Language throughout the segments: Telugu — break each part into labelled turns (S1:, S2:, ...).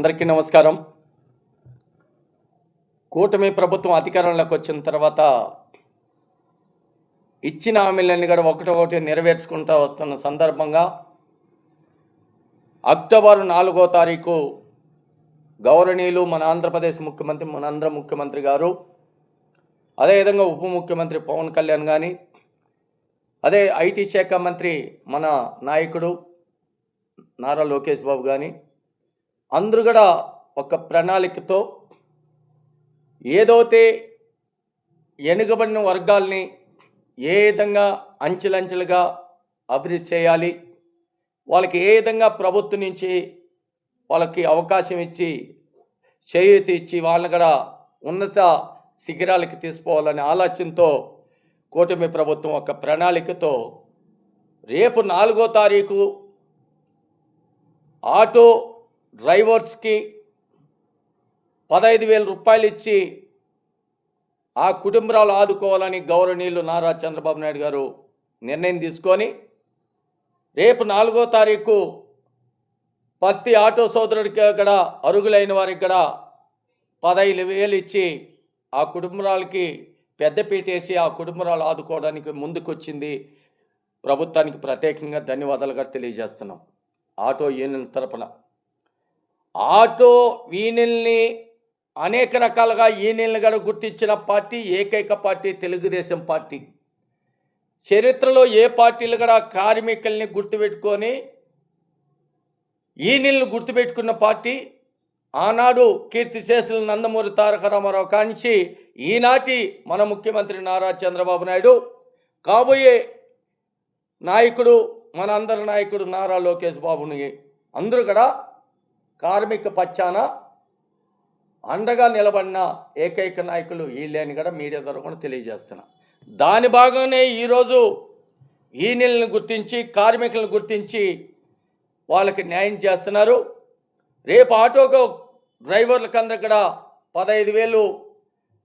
S1: అందరికీ నమస్కారం. కూటమి ప్రభుత్వం అధికారంలోకి వచ్చిన తర్వాత ఇచ్చిన హామీలన్నీ కూడా ఒకటొకటి నెరవేర్చుకుంటూ వస్తున్న సందర్భంగా అక్టోబర్ నాలుగో తారీఖు గౌరవనీయులు మన ఆంధ్రప్రదేశ్ ముఖ్యమంత్రి మన ఆంధ్ర ముఖ్యమంత్రి గారు అదేవిధంగా ఉప ముఖ్యమంత్రి పవన్ కళ్యాణ్ కానీ అదే ఐటీ శాఖ మంత్రి మన నాయకుడు నారా లోకేష్ బాబు కానీ అందరూ కూడా ఒక ప్రణాళికతో ఏదైతే ఎనుగబడిన వర్గాల్ని ఏ విధంగా అంచెలంచెలుగా అభివృద్ధి చేయాలి వాళ్ళకి ఏ విధంగా ప్రభుత్వం నుంచి వాళ్ళకి అవకాశం ఇచ్చి చేయూత ఇచ్చి వాళ్ళని కూడా ఉన్నత శిఖరాలకి తీసుకోవాలనే ఆలోచనతో కూటమి ప్రభుత్వం ఒక ప్రణాళికతో రేపు నాలుగో తారీఖు ఆటో డ్రైవర్స్కి పదహైదు వేల రూపాయలు ఇచ్చి ఆ కుటుంబాలు ఆదుకోవాలని గౌరవనీయులు నారా చంద్రబాబు నాయుడు గారు నిర్ణయం తీసుకొని రేపు నాలుగో తారీఖు ప్రతి ఆటో సోదరుడికి ఇక్కడ అరుగులైన వారికి కూడా పదహైదు వేలు ఇచ్చి ఆ కుటుంబాలకి పెద్దపీటేసి ఆ కుటుంబాలు ఆదుకోవడానికి ముందుకొచ్చింది. ప్రభుత్వానికి ప్రత్యేకంగా ధన్యవాదాలుగా తెలియజేస్తున్నాం. ఆటో యూనియన్ తరపున ఆటో వీనిల్ని అనేక రకాలుగా యూనియన్లు కూడా గుర్తించిన పార్టీ ఏకైక పార్టీ తెలుగుదేశం పార్టీ. చరిత్రలో ఏ పార్టీలు కూడా కార్మికుల్ని గుర్తుపెట్టుకొని యూనియన్లు గుర్తుపెట్టుకున్న పార్టీ ఆనాడు కీర్తిశేషులు నందమూరి తారక రామారావు కాంచి ఈనాటి మన ముఖ్యమంత్రి నారా చంద్రబాబు నాయుడు కాబోయే నాయకుడు మన అందరి నాయకుడు నారా లోకేష్ బాబుని అందరూ కూడా కార్మిక పక్షాన అండగా నిలబడిన ఏకైక నాయకులు వీళ్ళని కూడా మీడియా ద్వారా కూడా తెలియజేస్తున్నా. దాని భాగంగానే ఈరోజు ఈ నెలను గుర్తించి కార్మికులను గుర్తించి వాళ్ళకి న్యాయం చేస్తున్నారు. రేపు ఆటోకు డ్రైవర్లకందరి కూడా పదహైదు వేలు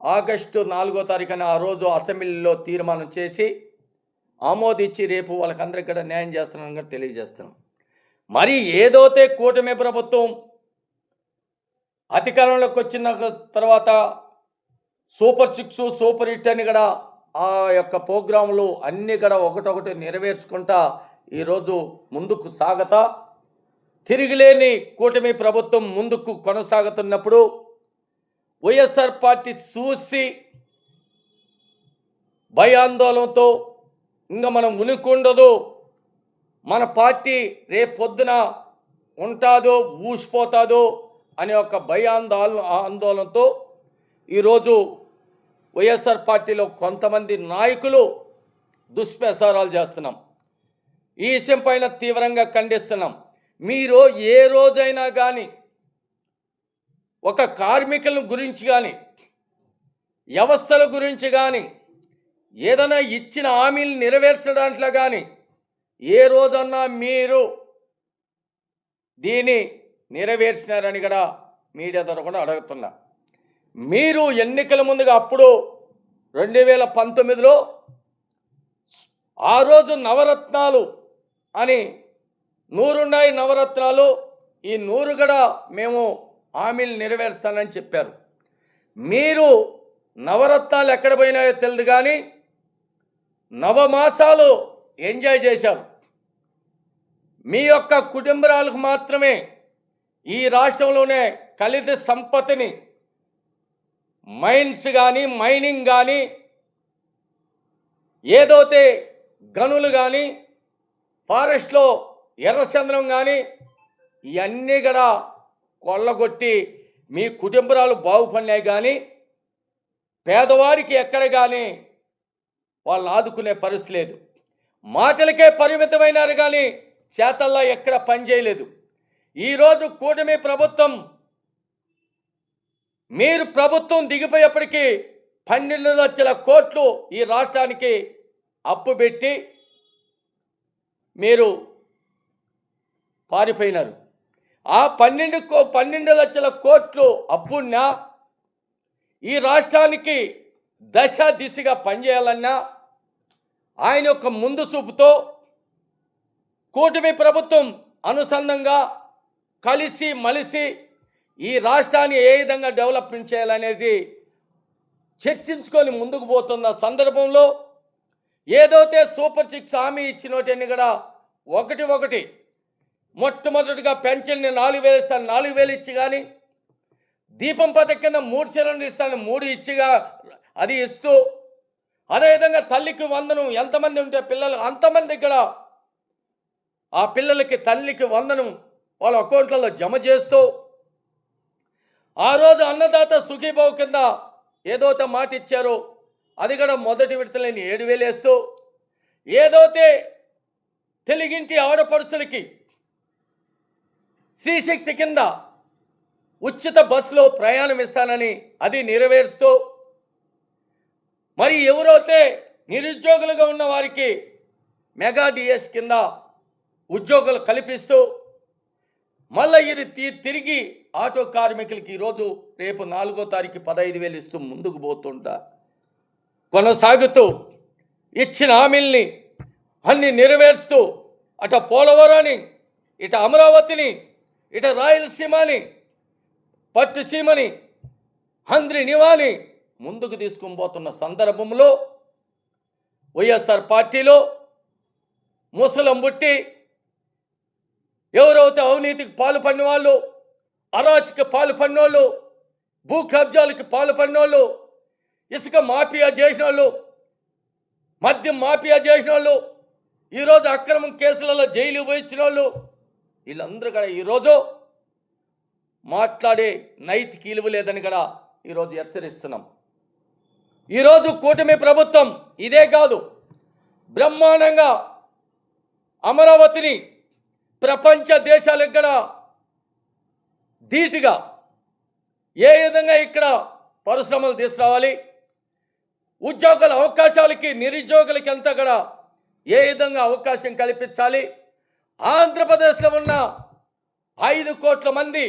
S1: ఆగస్టు నాలుగో తారీఖున ఆ రోజు అసెంబ్లీలో తీర్మానం చేసి ఆమోదించి రేపు వాళ్ళకందరికీ కూడా న్యాయం చేస్తున్నాను కూడా తెలియజేస్తున్నాం. మరి ఏదోతే కూటమి ప్రభుత్వం అధికారంలోకి వచ్చిన తర్వాత సూపర్ సిక్స్ సూపర్ హిట్ అని కూడా ఆ యొక్క ప్రోగ్రాములు అన్నీ కూడా ఒకటొకటి నెరవేర్చుకుంటా ఈరోజు ముందుకు సాగతా. తిరిగిలేని కూటమి ప్రభుత్వం ముందుకు కొనసాగుతున్నప్పుడు వైఎస్ఆర్ పార్టీ చూసి భయాందోళనతో ఇంకా మనం ఉనికుండదు మన పార్టీ రేపు పొద్దున ఉంటుందో ఊసిపోతుందో అనే ఒక భయాందోళన ఆందోళనతో ఈరోజు వైఎస్ఆర్ పార్టీలో కొంతమంది నాయకులు దుష్ప్రచారాలు చేస్తున్నాం. ఈ విషయం పైన తీవ్రంగా ఖండిస్తున్నాం. మీరు ఏ రోజైనా కానీ ఒక కార్మికుల గురించి కానీ వ్యవస్థల గురించి కానీ ఏదైనా ఇచ్చిన హామీలు నెరవేర్చడాంట్లో కానీ ఏ రోజన్నా మీరు దీన్ని నెరవేర్చినారని కూడా మీడియా ద్వారా కూడా అడుగుతున్నా. మీరు ఎన్నికల ముందుగా అప్పుడు రెండు వేల పంతొమ్మిదిలో ఆ రోజు నవరత్నాలు అని నూరున్నాయి నవరత్నాలు ఈ నూరు కూడా మేము హామీలు నెరవేరుస్తానని చెప్పారు. మీరు నవరత్నాలు ఎక్కడ పోయినాయో తెలియదు కానీ నవమాసాలు ఎంజాయ్ చేశారు. మీ యొక్క కుటుంబరాలకు మాత్రమే ఈ రాష్ట్రంలోనే కలిత సంపత్తిని మైన్స్ కానీ మైనింగ్ కానీ ఏదైతే గనులు కానీ ఫారెస్ట్లో ఎర్రచంద్రం కానీ ఇవన్నీ కూడా కొల్లగొట్టి మీ కుటుంబరాలు బాగుపడినాయి కానీ పేదవారికి ఎక్కడ కానీ వాళ్ళు ఆదుకునే పరిస్థితి లేదు. మాటలకే పరిమితమైనారు కానీ చేతల్లో ఎక్కడ పని చేయలేదు. ఈరోజు కూటమి ప్రభుత్వం మీరు ప్రభుత్వం దిగిపోయేప్పటికీ పన్నెండు లక్షల కోట్లు ఈ రాష్ట్రానికి అప్పు పెట్టి మీరు పారిపోయినారు. ఆ పన్నెండు కో పన్నెండు లక్షల కోట్లు అప్పున్నా ఈ రాష్ట్రానికి దశ దిశగా పనిచేయాలన్నా ఆయన యొక్క ముందు చూపుతో కూటమి ప్రభుత్వం అనుసంధంగా కలిసి మలిసి ఈ రాష్ట్రాన్ని ఏ విధంగా డెవలప్మెంట్ చేయాలనేది చర్చించుకొని ముందుకు పోతున్న సందర్భంలో ఏదైతే సూపర్ సిక్స్ హామీ ఇచ్చినోటన్ని కూడా ఒకటి ఒకటి మొట్టమొదటిగా పెన్షన్ని నాలుగు వేలు ఇస్తాను నాలుగు వేలు ఇచ్చి కానీ దీపం పథకం కింద మూడు సిలిండర్ ఇస్తాను మూడు ఇచ్చిగా అది ఇస్తూ అదేవిధంగా తల్లికి వందనం ఎంతమంది ఉంటే పిల్లలు అంతమంది ఇక్కడ ఆ పిల్లలకి తల్లికి వందనం వాళ్ళ అకౌంట్లలో జమ చేస్తూ ఆ రోజు అన్నదాత సుఖీభావ్ కింద ఏదైతే మాట ఇచ్చారో. అది కూడా మొదటి విడతలేని ఏడు వేలు వేస్తూ ఏదైతే తెలుగింటి ఆడపడుచులకి శ్రీశక్తి కింద ఉచిత బస్సులో ప్రయాణం ఇస్తానని అది నెరవేరుస్తూ మరి ఎవరైతే నిరుద్యోగులుగా ఉన్న వారికి మెగా డిఎస్ కింద ఉద్యోగులు కల్పిస్తూ మళ్ళీ ఇది తి- తిరిగి ఆటో కార్మికులకి ఈరోజు రేపు నాలుగో తారీఖు పదహైదు వేలు ఇస్తూ ముందుకు పోతుంటా కొనసాగుతూ ఇచ్చిన హామీల్ని అన్ని నెరవేరుస్తూ అట పోలవరాన్ని ఇట అమరావతిని ఇట రాయలసీమని పట్టుసీమని హంద్రి నివాని ముందుకు తీసుకుని పోతున్న సందర్భంలో వైఎస్ఆర్ పార్టీలో ముసలం బుట్టి ఎవరైతే అవినీతికి పాల్పడిన వాళ్ళు అరాచక పాల్పడిన వాళ్ళు భూ కబ్జాలకి పాల్పడిన వాళ్ళు ఇసుక మాఫియా చేసిన వాళ్ళు మద్యం మాఫియా చేసిన వాళ్ళు ఈరోజు అక్రమం కేసులలో జైలు పోయించిన వాళ్ళు వీళ్ళందరూ కూడా ఈరోజు మాట్లాడే నైతిక ఇలువ లేదని కూడా ఈరోజు హెచ్చరిస్తున్నాం. ఈరోజు కూటమి ప్రభుత్వం ఇదే కాదు బ్రహ్మాండంగా అమరావతిని ప్రపంచ దేశాలు ఇక్కడ ధీటుగా. ఏ విధంగా ఇక్కడ పరిశ్రమలు తీసుకురావాలి? ఉద్యోగుల అవకాశాలకి నిరుద్యోగులకి అంతా కూడా ఏ విధంగా అవకాశం కల్పించాలి? ఆంధ్రప్రదేశ్లో ఉన్న ఐదు కోట్ల మంది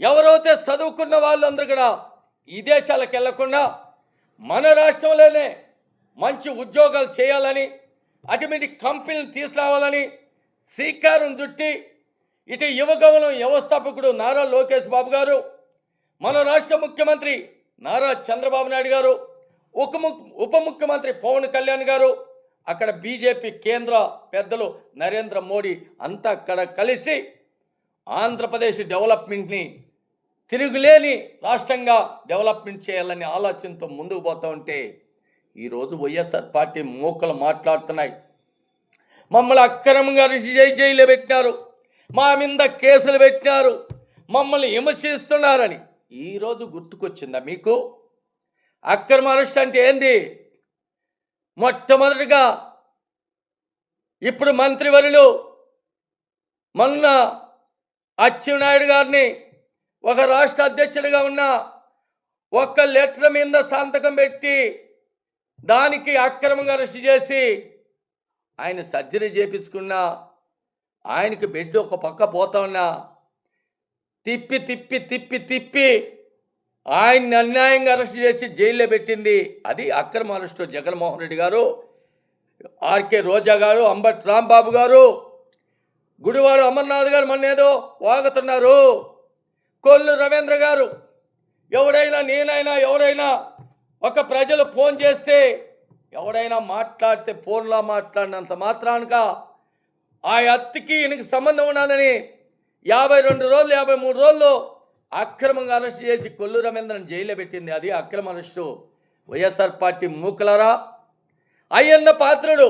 S1: ఎవరైతే చదువుకున్న వాళ్ళందరూ కూడా ఈ దేశాలకు వెళ్ళకుండా మన రాష్ట్రంలోనే మంచి ఉద్యోగాలు చేయాలని అటువంటి కంపెనీలు తీసుకురావాలని శ్రీకారం చుట్టి ఇటు యువగవనం వ్యవస్థాపకుడు నారా లోకేష్ బాబు గారు మన రాష్ట్ర ముఖ్యమంత్రి నారా చంద్రబాబు నాయుడు గారు ఉప ఉప ముఖ్యమంత్రి పవన్ కళ్యాణ్ గారు అక్కడ బీజేపీ కేంద్ర పెద్దలు నరేంద్ర మోడీ అంతా అక్కడ కలిసి ఆంధ్రప్రదేశ్ డెవలప్మెంట్ని తిరుగులేని రాష్ట్రంగా డెవలప్మెంట్ చేయాలనే ఆలోచనతో ముందుకు పోతూ ఉంటే ఈరోజు వైఎస్ఆర్ పార్టీ మూకలు మాట్లాడుతున్నాయి. మమ్మల్ని అక్రమంగా జై జైలు పెట్టినారు. మా మీద కేసులు పెట్టినారు. మమ్మల్ని విమర్శిస్తున్నారని. ఈరోజు గుర్తుకొచ్చిందా మీకు? అక్రమ అరెస్ట్ అంటే ఏంది? మొట్టమొదటిగా ఇప్పుడు మంత్రివర్యులు మొన్న అచ్చెన్నాయుడు గారిని ఒక రాష్ట్ర అధ్యక్షుడిగా ఉన్న ఒక్క లెటర్ మీద సంతకం పెట్టి దానికి అక్రమంగా అరెస్ట్ చేసి ఆయన సర్జరీ చేపించుకున్నా ఆయనకి బెడ్ ఒక పక్క పోతా ఉన్నా తిప్పి తిప్పి తిప్పి తిప్పి ఆయన్ని అన్యాయంగా అరెస్ట్ చేసి జైల్లో పెట్టింది. అది అక్రమ అరెస్టు జగన్మోహన్ రెడ్డి గారు ఆర్కే రోజా గారు అంబట్ రాంబాబు గారు. గుడివాడ అమర్నాథ్ గారు మొన్న ఏదో వాగుతున్నారు. కొల్లు రవీంద్ర గారు ఎవడైనా నేనైనా ఎవడైనా ఒక ప్రజలు ఫోన్ చేస్తే ఎవడైనా మాట్లాడితే ఫోన్లో మాట్లాడినంత మాత్రానుక ఆ అత్తికి ఈయనకి సంబంధం ఉన్నదని యాభై రెండు రోజులు యాభై మూడు రోజులు అక్రమంగా అరెస్ట్ చేసి కొల్లు రవీంద్రన్ జైల్లో పెట్టింది. అది అక్రమ అరెస్టు. వైఎస్ఆర్ పార్టీ మూకలరా? అయ్యన్న పాత్రుడు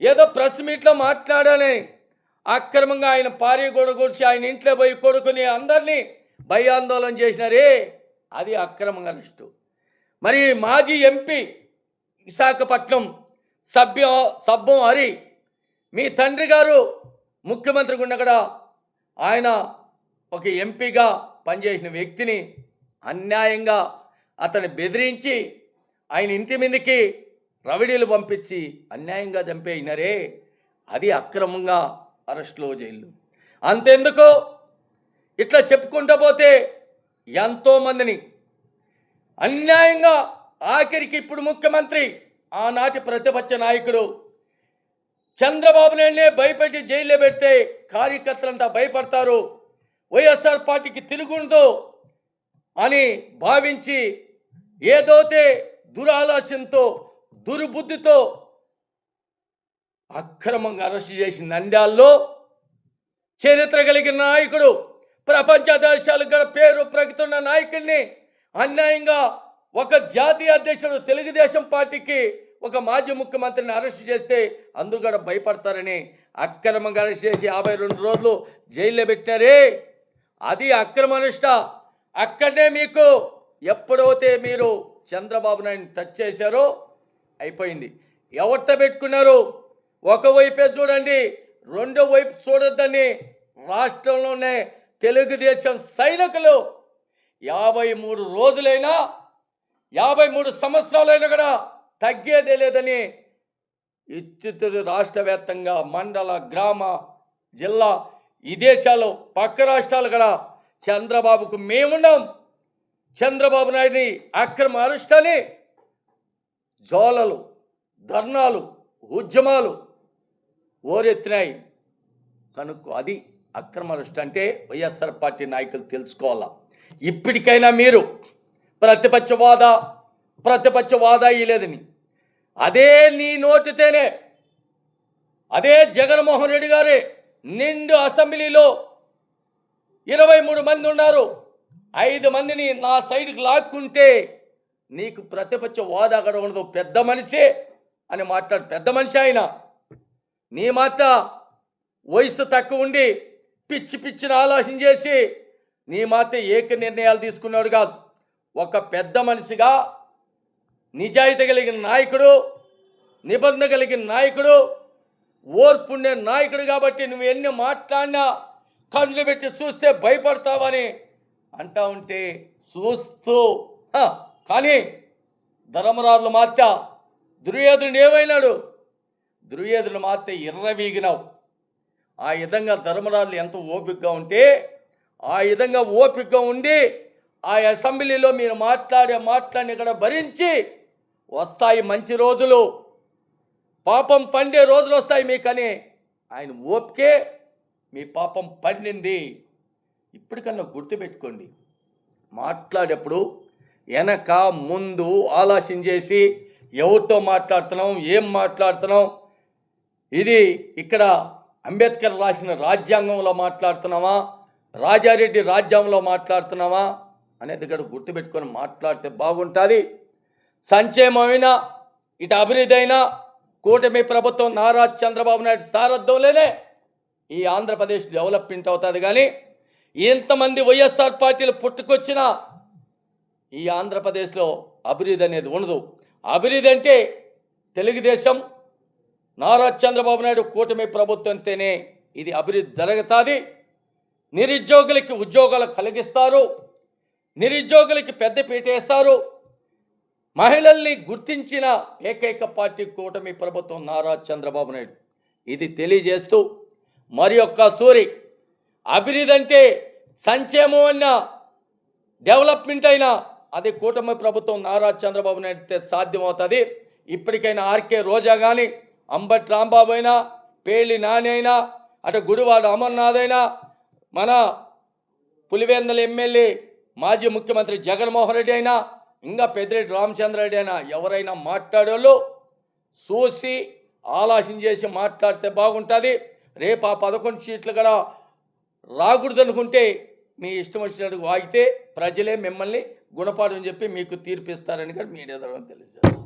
S1: ఏదో ప్రెస్ మీట్లో మాట్లాడాలని అక్రమంగా ఆయన భార్య గొడగొడిచి ఆయన ఇంట్లో పోయి కొడుకుని అందరినీ భయాందోళన చేసినారే. అది అక్రమంగా అరెస్టు. మరి మాజీ ఎంపీ విశాఖపట్నం సభ్య సబ్బం హరి మీ తండ్రి గారు ముఖ్యమంత్రి ఉండగా ఆయన ఒక ఎంపీగా పనిచేసిన వ్యక్తిని అన్యాయంగా అతన్ని బెదిరించి ఆయన ఇంటి మీదకి రవిడీలు పంపించి అన్యాయంగా చంపేయినారే అది అక్రమంగా అరెస్టులో జైలు అంతెందుకు? ఇట్లా చెప్పుకుంటూ పోతే ఎంతోమందిని అన్యాయంగా ఆఖరికి ఇప్పుడు ముఖ్యమంత్రి ఆనాటి ప్రతిపక్ష నాయకుడు. చంద్రబాబు నాయుడునే భయపెట్టి జైల్లో పెడితే కార్యకర్తలంతా భయపడతారు. వైఎస్ఆర్ పార్టీకి తిరుగుండదు అని భావించి ఏదోతే దురాలోచనతో దుర్బుద్ధితో అక్రమంగా అరెస్ట్ చేసి నంద్యాల్లో చరిత్ర కలిగిన నాయకుడు ప్రపంచ దేశాలకు గల పేరు ప్రగతున్న నాయకుడిని అన్యాయంగా ఒక జాతీయ అధ్యక్షుడు తెలుగుదేశం పార్టీకి ఒక మాజీ ముఖ్యమంత్రిని అరెస్ట్ చేస్తే అందరూ కూడా భయపడతారని అక్రమంగా అరెస్ట్ చేసి యాభై రెండు రోజులు జైల్లో పెట్టారే అది అక్రమ అరెస్ట అక్కడనే మీకు ఎప్పుడైతే మీరు చంద్రబాబు నాయుడు టచ్ చేశారో అయిపోయింది. ఎవరితో పెట్టుకున్నారు? ఒకవైపే చూడండి రెండో వైపు చూడొద్దని రాష్ట్రంలోనే తెలుగుదేశం సైనికులు యాభై మూడు రోజులైనా యాభై మూడు సంవత్సరాలైనా కూడా తగ్గేదే లేదని ఇచ్చుతురు రాష్ట్ర వ్యాప్తంగా మండల గ్రామ జిల్లా విదేశాలు పక్క రాష్ట్రాలు కూడా చంద్రబాబుకు మేమున్నాం. చంద్రబాబు నాయుడిని అక్రమ అరెస్ట్ అని జోలలు ధర్నాలు ఉద్యమాలు ఓరెత్తినాయి. కనుక్కో అది అక్రమ అరెస్ట్ అంటే వైఎస్ఆర్ పార్టీ నాయకులు తెలుసుకోవాలా? ఇప్పటికైనా మీరు ప్రతిపక్ష ప్రతిపక్షవాద ప్రతిపక్ష అదే నీ నోటితేనే అదే జగన్మోహన్ రెడ్డి గారే నిండు అసెంబ్లీలో ఇరవై మూడు మంది ఉన్నారు. ఐదు మందిని నా సైడ్కి లాక్కుంటే నీకు ప్రతిపక్ష హోదా అక్కడ ఉండదు. పెద్ద మనిషే అని మాట్లాడు. పెద్ద మనిషి ఆయన. నీ మాత వయసు తక్కువ ఉండి పిచ్చి పిచ్చిన ఆలోచన చేసి నీ మాత ఏక నిర్ణయాలు తీసుకున్నాడు కాదు. ఒక పెద్ద మనిషిగా నిజాయితీ కలిగిన నాయకుడు నిబంధన కలిగిన నాయకుడు ఓర్పుండే నాయకుడు కాబట్టి నువ్వు ఎన్ని మాట్లాడినా కళ్ళు పెట్టి చూస్తే భయపడతావని అంటా ఉంటే చూస్తూ కానీ ధర్మరాజులు మాత్య దుర్యోధనుడు ఏమైనాడు? దుర్యోధనుడు మాత్య ఇర్రవీగినావు ఆ విధంగా ధర్మరాజులు ఎంత ఓపికగా ఉంటే ఆ విధంగా ఓపికగా ఉండి ఆ అసెంబ్లీలో మీరు మాట్లాడే మాట్లాడిన ఇక్కడ భరించి వస్తాయి మంచి రోజులు. పాపం పండే రోజులు వస్తాయి మీకని ఆయన ఓపికే మీ పాపం పండింది. ఇప్పటికన్నా గుర్తుపెట్టుకోండి. మాట్లాడేప్పుడు వెనక ముందు ఆలోచన చేసి ఎవరితో మాట్లాడుతున్నాం ఏం మాట్లాడుతున్నాం ఇది ఇక్కడ అంబేద్కర్ రాసిన రాజ్యాంగంలో మాట్లాడుతున్నామా రాజారెడ్డి రాజ్యాంగంలో మాట్లాడుతున్నామా అనేది ఇక్కడ గుర్తుపెట్టుకొని మాట్లాడితే బాగుంటుంది. సంక్షేమమైనా ఇటు అభివృద్ధి అయినా కూటమి ప్రభుత్వం నారా చంద్రబాబు నాయుడు సారథ్యంలోనే ఈ ఆంధ్రప్రదేశ్ డెవలప్మెంట్ అవుతుంది కానీ ఎంతమంది వైఎస్ఆర్ పార్టీలు పుట్టుకొచ్చినా ఈ ఆంధ్రప్రదేశ్లో అభివృద్ధి అనేది ఉండదు. అభివృద్ధి అంటే తెలుగుదేశం నారా చంద్రబాబు నాయుడు కూటమి ప్రభుత్వంతోనే ఇది అభివృద్ధి జరుగుతుంది. నిరుద్యోగులకి ఉద్యోగాలు కలిగిస్తారు. నిరుద్యోగులకి పెద్ద పీటేస్తారు మహిళల్ని గుర్తించిన ఏకైక పార్టీ కూటమి ప్రభుత్వం నారా చంద్రబాబు నాయుడు. ఇది తెలియజేస్తూ మరి ఒక్క సూరి అభివృద్ధి అంటే సంక్షేమం అన్న డెవలప్మెంట్ అయినా అది కూటమి ప్రభుత్వం నారా చంద్రబాబు నాయుడు సాధ్యమవుతుంది. ఇప్పటికైనా ఆర్కే రోజా కానీ అంబటి రాంబాబు అయినా పేలి నాని అయినా అటు గుడివాడ అమర్నాథ్ అయినా మన పులివేందల ఎమ్మెల్యే మాజీ ముఖ్యమంత్రి జగన్మోహన్ రెడ్డి అయినా ఇంకా పెద్దిరెడ్డి రామచంద్ర రెడ్డి అయినా ఎవరైనా మాట్లాడేళ్ళు చూసి ఆలోచన చేసి మాట్లాడితే బాగుంటుంది. రేపు ఆ పదకొండు సీట్లు కూడా రాకూడదు అనుకుంటే మీ ఇష్టం వచ్చినట్టు వాగితే ప్రజలే మిమ్మల్ని గుణపాఠం చెప్పి మీకు తీర్పిస్తారని కూడా మీడియా ద్వారా తెలియజేస్తారు